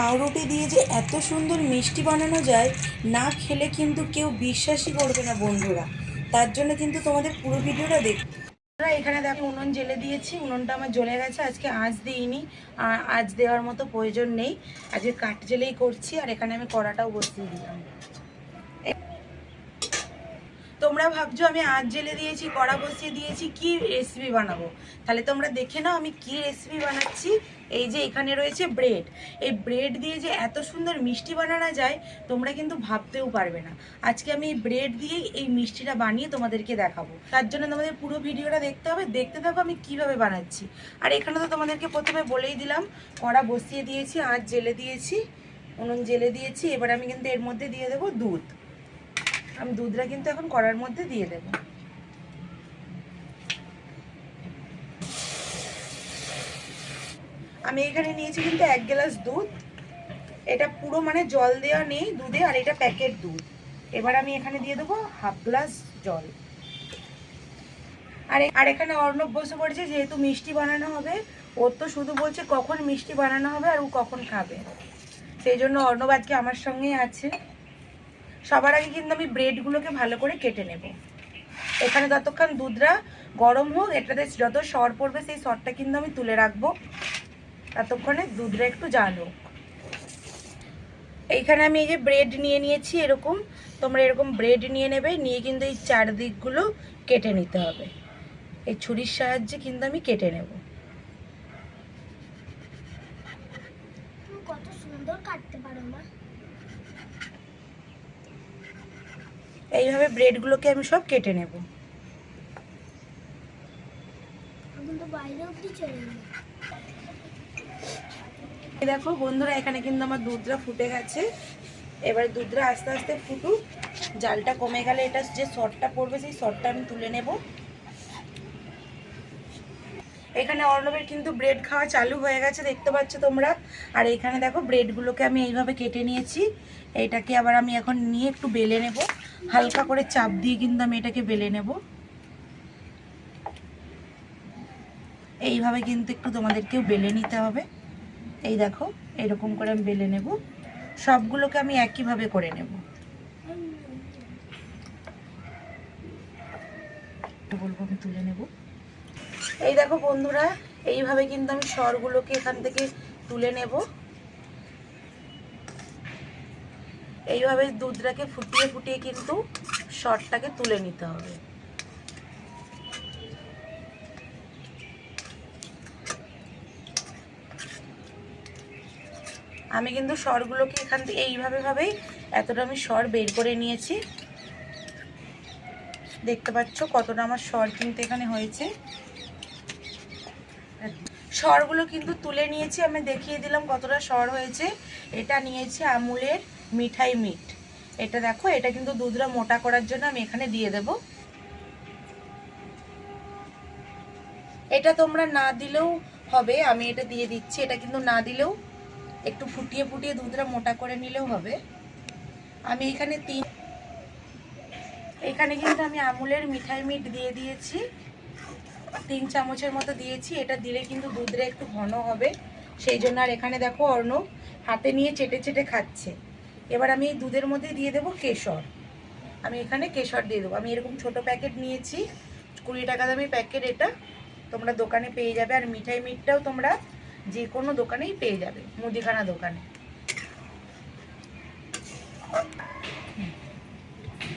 পাউরুটি দিয়ে যে এত সুন্দর মিষ্টি বানানো যায়, না খেলে কিন্তু কেউ বিশ্বাসই করবে না বন্ধুরা। তার জন্য কিন্তু তোমাদের পুরো ভিডিওটা দেখ এখানে দেখো উনুন জেলে দিয়েছি, উনুনটা আমার জ্বলে গেছে, আজকে আঁচ দিইনি। আর আঁচ দেওয়ার মতো প্রয়োজন নেই। আজকে কাঠ জেলেই করছি, আর এখানে আমি কড়াটাও বসিয়ে দিলাম। তোমরা ভাবছ আমি আঁচ জেলে দিয়েছি, কড়া বসিয়ে দিয়েছি, কি রেসিপি বানাবো? তাহলে তোমরা দেখে নাও আমি কি রেসিপি বানাচ্ছি। এই যে এখানে রয়েছে ব্রেড এই ব্রেড দিয়ে যে এত সুন্দর মিষ্টি বানানো যায়, তোমরা কিন্তু ভাবতেও পারবে না। আজকে আমি এই ব্রেড দিয়েই এই মিষ্টিটা বানিয়ে তোমাদেরকে দেখাবো। তার জন্য তোমাদের পুরো ভিডিওটা দেখতে হবে। দেখতে থাকো আমি কীভাবে বানাচ্ছি। আর এখানে তো তোমাদেরকে প্রথমে বলেই দিলাম, কড়া বসিয়ে দিয়েছি, আঁচ জেলে দিয়েছি, উনুন জেলে দিয়েছি, এবার আমি কিন্তু এর মধ্যে দিয়ে দেবো দুধ। আমি দুধটা কিন্তু এখন কড়ার মধ্যে দিয়ে দেব। আমি এখানে নিয়েছি কিন্তু এক গ্লাস দুধ। এটা পুরো মানে জল দেওয়া নেই দুধে, আর এটা প্যাকেট দুধ। এবার আমি এখানে দিয়ে দেবো হাফ গ্লাস জল। আর আর এখানে অর্ণব বসে পড়েছে, যেহেতু মিষ্টি বানানো হবে ওর তো শুধু বলছে কখন মিষ্টি বানানো হবে আর ও কখন খাবে। সেই জন্য অর্ণব আজকে আমার সঙ্গেই আছে। সবার আগে কিন্তু আমি ব্রেডগুলোকে ভালো করে কেটে নেব। এখানে যতক্ষণ দুধটা গরম হোক এটাতে যত সর পড়বে সেই সরটা কিন্তু আমি তুলে রাখব। ততক্ষণে দুধটা একটু জাল হোক এইখানে আমি এই যে ব্রেড নিয়ে নিয়েছি এরকম, তোমরা এরকম ব্রেড নিয়ে নেবে, নিয়ে কিন্তু এই চারদিকগুলো কেটে নিতে হবে। এই ছুরির সাহায্যে কিন্তু আমি কেটে নেব। কত সুন্দর কাটতে পারো, মা। এইভাবে ব্রেডগুলোকে আমি সব কেটে নেব। দেখো বন্ধুরা এখানে কিন্তু আমার দুধটা ফুটে গেছে। এবার দুধটা আস্তে আস্তে ফুটুক। জালটা কমে গেলে এটা যে শর্টটা পড়বে সেই শর্টটা আমি তুলে নেব। এখানে অর্ণবের কিন্তু ব্রেড খাওয়া চালু হয়ে গেছে, দেখতে পাচ্ছ তোমরা। আর এখানে দেখো, ব্রেডগুলোকে আমি এইভাবে কেটে নিয়েছি। এটাকে আবার আমি এখন নিয়ে একটু বেলে নেব। হালকা করে চাপ দিয়ে কিন্তু আমি এটাকে বেলে নেব। এইভাবে কিন্তু একটু তোমাদেরকেও বেলে নিতে হবে। এই দেখো, এরকম করে আমি বেলে নেব। সবগুলোকে আমি একইভাবে করে নেব। বলব আমি তুলে নেব। এই দেখো বন্ধুরা, এইভাবে কিন্তু আমি স্বরগুলোকে এখান থেকে তুলে নেব। এইভাবে দুধটাকে ফুটিয়ে ফুটিয়ে কিন্তু শরটাকে তুলে নিতে হবে। আমি কিন্তু স্বরগুলোকে এখান থেকে এইভাবে ভাবেই এতটা আমি স্বর বের করে নিয়েছি। দেখতে পাচ্ছ কতটা আমার স্বর কিন্তু এখানে হয়েছে। স্বরগুলো কিন্তু তুলে নিয়েছি, আমি দেখিয়ে দিলাম কতটা স্বর হয়েছে। এটা নিয়েছি আমুলের মিঠাই মিট। এটা দেখো, এটা কিন্তু দুধটা মোটা করার জন্য আমি এখানে দিয়ে দেব। এটা তোমরা না দিলেও হবে, আমি এটা দিয়ে দিচ্ছি। এটা কিন্তু না দিলেও একটু ফুটিয়ে ফুটিয়ে দুধটা মোটা করে নিলেও হবে। আমি এখানে তিন এখানে কিন্তু আমি আমুলের মিঠাই মিট দিয়ে দিয়েছি। তিন চামচের মতো দিয়েছি, এটা দিলে কিন্তু দুধটা একটু ঘন হবে। সেই জন্য আর এখানে দেখো অর্ণব হাতে নিয়ে চেটে চেটে খাচ্ছে। এবার আমি এই দুধের মধ্যে দিয়ে দেবো কেশর। আমি এখানে কেশর দিয়ে দেবো। আমি এরকম ছোট প্যাকেট নিয়েছি, কুড়ি টাকা দামি প্যাকেট এটা। তোমরা দোকানে পেয়ে যাবে। আর মিঠাই মিটটাও তোমরা যে কোনো দোকানেই পেয়ে যাবে, মুদিখানা দোকানে।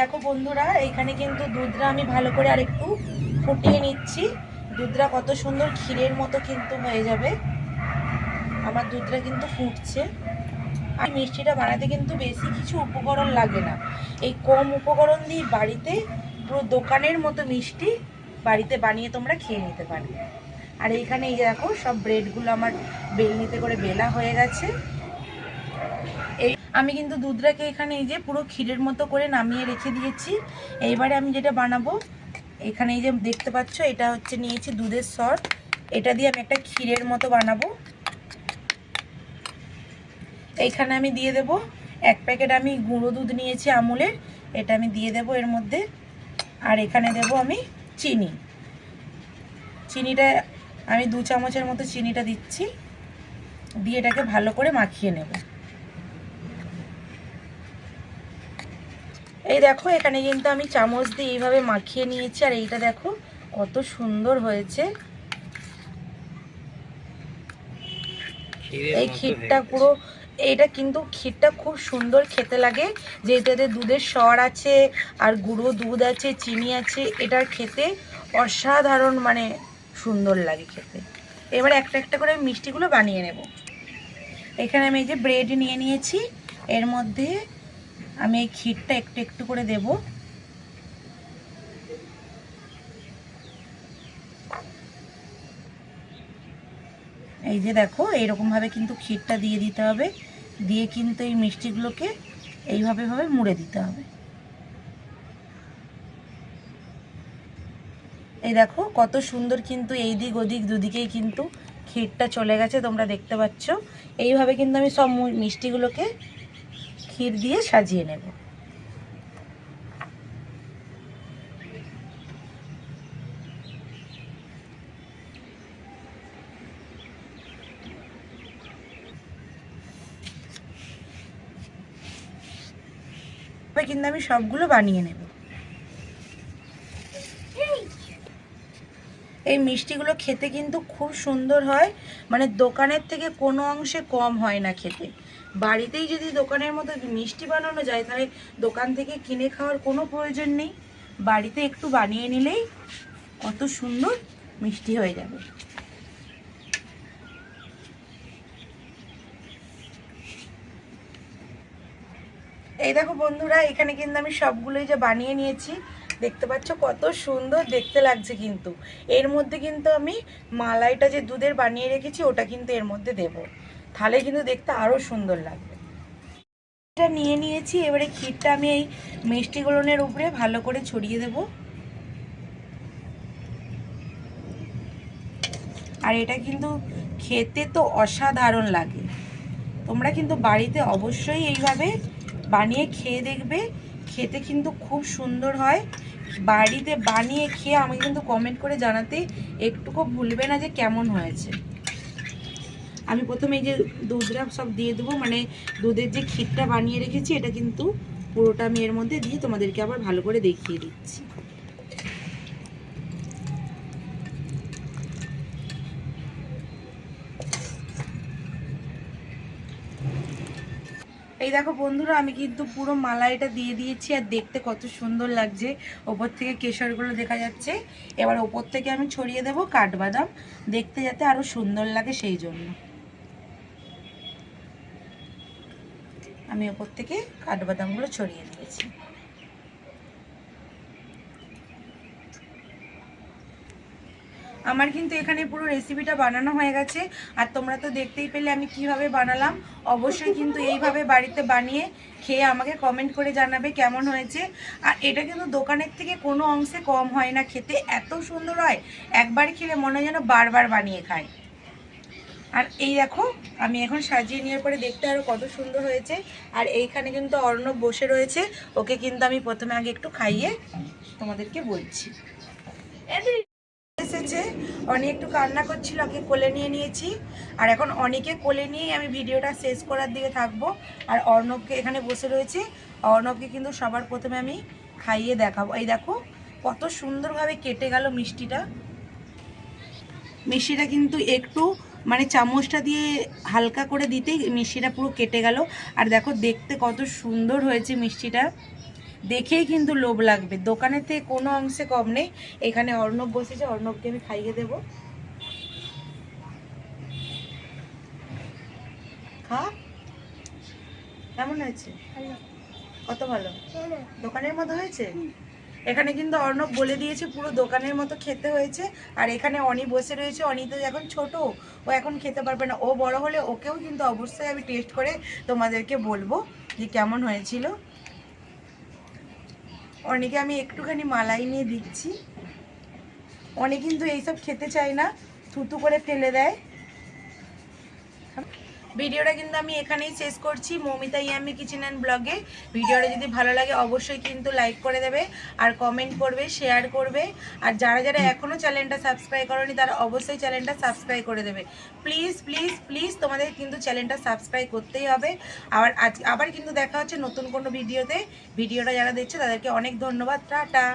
দেখো বন্ধুরা এখানে কিন্তু দুধটা আমি ভালো করে আর একটু ফুটিয়ে নিচ্ছি। দুধটা কত সুন্দর ক্ষীরের মতো কিন্তু হয়ে যাবে। আমার দুধটা কিন্তু ফুটছে। আর মিষ্টিটা বানাতে কিন্তু বেশি কিছু উপকরণ লাগে না। এই কম উপকরণ দিয়ে বাড়িতে পুরো দোকানের মতো মিষ্টি বাড়িতে বানিয়ে তোমরা খেয়ে নিতে পারবে। আর এইখানে এই দেখো, সব ব্রেডগুলো আমার বেলনিতে করে বেলা হয়ে গেছে। আমি কিন্তু দুধটাকে এখানে এই যে পুরো ক্ষীরের মতো করে নামিয়ে রেখে দিয়েছি। এইবারে আমি যেটা বানাবো, এখানে এই যে দেখতে পাচ্ছ, এটা হচ্ছে নিয়েছি দুধের সর এটা দিয়ে আমি একটা ক্ষীরের মতো বানাবো। এইখানে আমি দিয়ে দেব এক প্যাকেট আমি গুঁড়ো দুধ নিয়েছি আমুলের, এটা আমি দিয়ে দেব এর মধ্যে। আর এখানে দেব আমি চিনি। চিনিটা, আমি দু চামচের মতো চিনিটা দিচ্ছি। দিয়ে এটাকে ভালো করে মাখিয়ে নেব। এই দেখো এখানে কিন্তু আমি চামচ দিয়ে এইভাবে মাখিয়ে নিয়েছি আর এইটা দেখো কত সুন্দর হয়েছে। এই ক্ষীরটা পুরো এইটা কিন্তু ক্ষীরটা খুব সুন্দর খেতে লাগে এতে দুধের স্বর আছে আর গুঁড়ো দুধ আছে চিনি আছে এটার খেতে অসাধারণ মানে সুন্দর লাগে খেতে। এবার একটা একটা করে আমি মিষ্টিগুলো বানিয়ে নেব। এখানে আমি এই যে ব্রেড নিয়ে নিয়েছি এর মধ্যে আমি এই ক্ষীরটা একটু একটু করে দেবো। এই যে দেখো, এইরকমভাবে কিন্তু ক্ষীরটা দিয়ে দিতে হবে। দিয়ে কিন্তু এই মিষ্টিগুলোকে এইভাবে ভাবে মুড়ে দিতে হবে। এই দেখো, কত সুন্দর কিন্তু এই দিক ওদিক দুদিকেই কিন্তু ক্ষীরটা চলে গেছে, তোমরা দেখতে পাচ্ছ। এইভাবে কিন্তু আমি সব মিষ্টিগুলোকে ক্ষীর দিয়ে সাজিয়ে নেব। কিন্তু আমি সবগুলো বানিয়ে নেব। এই মিষ্টিগুলো খেতে কিন্তু খুব সুন্দর হয়। মানে দোকানের থেকে কোনো অংশে কম হয় না খেতে। বাড়িতেই যদি দোকানের মতো মিষ্টি বানানো যায়, তাহলে দোকান থেকে কিনে খাওয়ার কোনো প্রয়োজন নেই। বাড়িতে একটু বানিয়ে নিলেই কত সুন্দর মিষ্টি হয়ে যাবে। এই দেখো বন্ধুরা, এখানে কিন্তু আমি সবগুলোই যে বানিয়ে নিয়েছি, দেখতে পাচ্ছ কত সুন্দর, দেখতে লাগছে কিন্তু। এর মধ্যে কিন্তু আমি মালাইটা যে দুধের বানিয়ে রেখেছি, ওটা কিন্তু এর মধ্যে দেব। তাহলে কিন্তু দেখতে আরও সুন্দর লাগবে। এটা নিয়ে নিয়েছি, এবারে ক্ষীরটা আমি এই মিষ্টি গোলনের উপরে ভালো করে ছড়িয়ে দেব। আর এটা কিন্তু খেতে তো অসাধারণ লাগে। তোমরা কিন্তু বাড়িতে অবশ্যই এইভাবে বানিয়ে খেয়ে দেখবে। খেতে কিন্তু খুব সুন্দর হয়। বাড়িতে বানিয়ে খেয়ে আমি কিন্তু কমেন্ট করে জানাতে একটুকু ভুলবে না যে কেমন হয়েছে। আমি প্রথমে এই যে দুধটা সব দিয়ে দেবো মানে দুধের যে ক্ষীরটা বানিয়ে রেখেছি, এটা কিন্তু পুরোটা আমি এর মধ্যে দিয়ে তোমাদেরকে আবার ভালো করে দেখিয়ে দিচ্ছি। এই দেখো বন্ধুরা, আমি কিন্তু পুরো মালাইটা দিয়ে দিয়েছি, আর দেখতে কত সুন্দর লাগছে। ওপর থেকে কেশরগুলো দেখা যাচ্ছে। এবার ওপর থেকে আমি ছড়িয়ে দেবো কাঠবাদাম, দেখতে যাতে আরও সুন্দর লাগে সেই জন্য। আমি ওপর থেকে কাঠবাদামগুলো ছড়িয়ে দিয়েছি। আমার কিন্তু এখানে পুরো রেসিপিটা বানানো হয়ে গেছে, আর তোমরা তো দেখতেই পেলে আমি কীভাবে বানালাম। অবশ্যই কিন্তু এইভাবে বাড়িতে বানিয়ে খেয়ে আমাকে কমেন্ট করে জানাবে কেমন হয়েছে। আর এটা কিন্তু দোকানের থেকে কোনো অংশে কম হয় না, খেতে এত সুন্দর হয়, একবার খেলে মনে হয় যেন বারবার বানিয়ে খায়। আর এই দেখো আমি এখন সাজিয়ে নেওয়ার পরে দেখতে আরও কত সুন্দর হয়েছে। আর এইখানে কিন্তু অর্ণব বসে রয়েছে ওকে কিন্তু আমি প্রথমে আগে একটু খাইয়ে তোমাদেরকে বলছি। এসেছে অনেক একটু কান্না করছিল ওকে কোলে নিয়ে নিয়েছি। আর এখন অনেকে কোলে নিয়েই আমি ভিডিওটা শেষ করার দিকে থাকব। আর অর্ণবকে এখানে বসে রয়েছে অর্ণবকে কিন্তু সবার প্রথমে আমি খাইয়ে দেখাবো। এই দেখো কত সুন্দরভাবে কেটে গেল মিষ্টিটা। মিষ্টিটা কিন্তু একটু মানে চামচটা দিয়ে হালকা করে দিতেই মিষ্টিটা পুরো কেটে গেল। আর দেখো দেখতে কত সুন্দর হয়েছে মিষ্টিটা। দেখেই কিন্তু লোভ লাগবে। দোকানের থেকে কোনো অংশে কম নেই। এখানে অর্ণব বসেছে। অর্ণবকে আমি খাইয়ে দেব। খা। কেমন হয়েছে? কত ভালো? দোকানের মতো হয়েছে? এখানে কিন্তু অর্ণব বলে দিয়েছে পুরো দোকানের মতো খেতে হয়েছে। আর এখানে অনি বসে রয়েছে। অনি তো এখন ছোট, ও এখন খেতে পারবে না। ও বড় হলে ওকেও কিন্তু অবশ্যই আমি টেস্ট করে তোমাদেরকে বলব যে কেমন হয়েছিল। অনেকে আমি একটুখানি মালাই নিয়ে দিচ্ছি। অনেক কিন্তু এইসব খেতে চায় না। থুতু করে ফেলে দেয়। ভিডিওটা কিন্তু আমি এখানেই শেষ করছি। মৌমিতা ইয়ামি কিচেন অ্যান্ড ব্লগে ভিডিওটা যদি ভালো লাগে, অবশ্যই কিন্তু লাইক করে দেবে আর কমেন্ট করবে শেয়ার করবে। আর যারা যারা এখনও চ্যানেলটা সাবস্ক্রাইব করনি, তারা অবশ্যই চ্যানেলটা সাবস্ক্রাইব করে দেবে। প্লিজ প্লিজ প্লিজ তোমাদের কিন্তু চ্যানেলটা সাবস্ক্রাইব করতেই হবে। আবার আজ, আবার কিন্তু দেখা হচ্ছে নতুন কোনো ভিডিওতে। ভিডিওটা যারা দেখছে, তাদেরকে অনেক ধন্যবাদ। টাটা।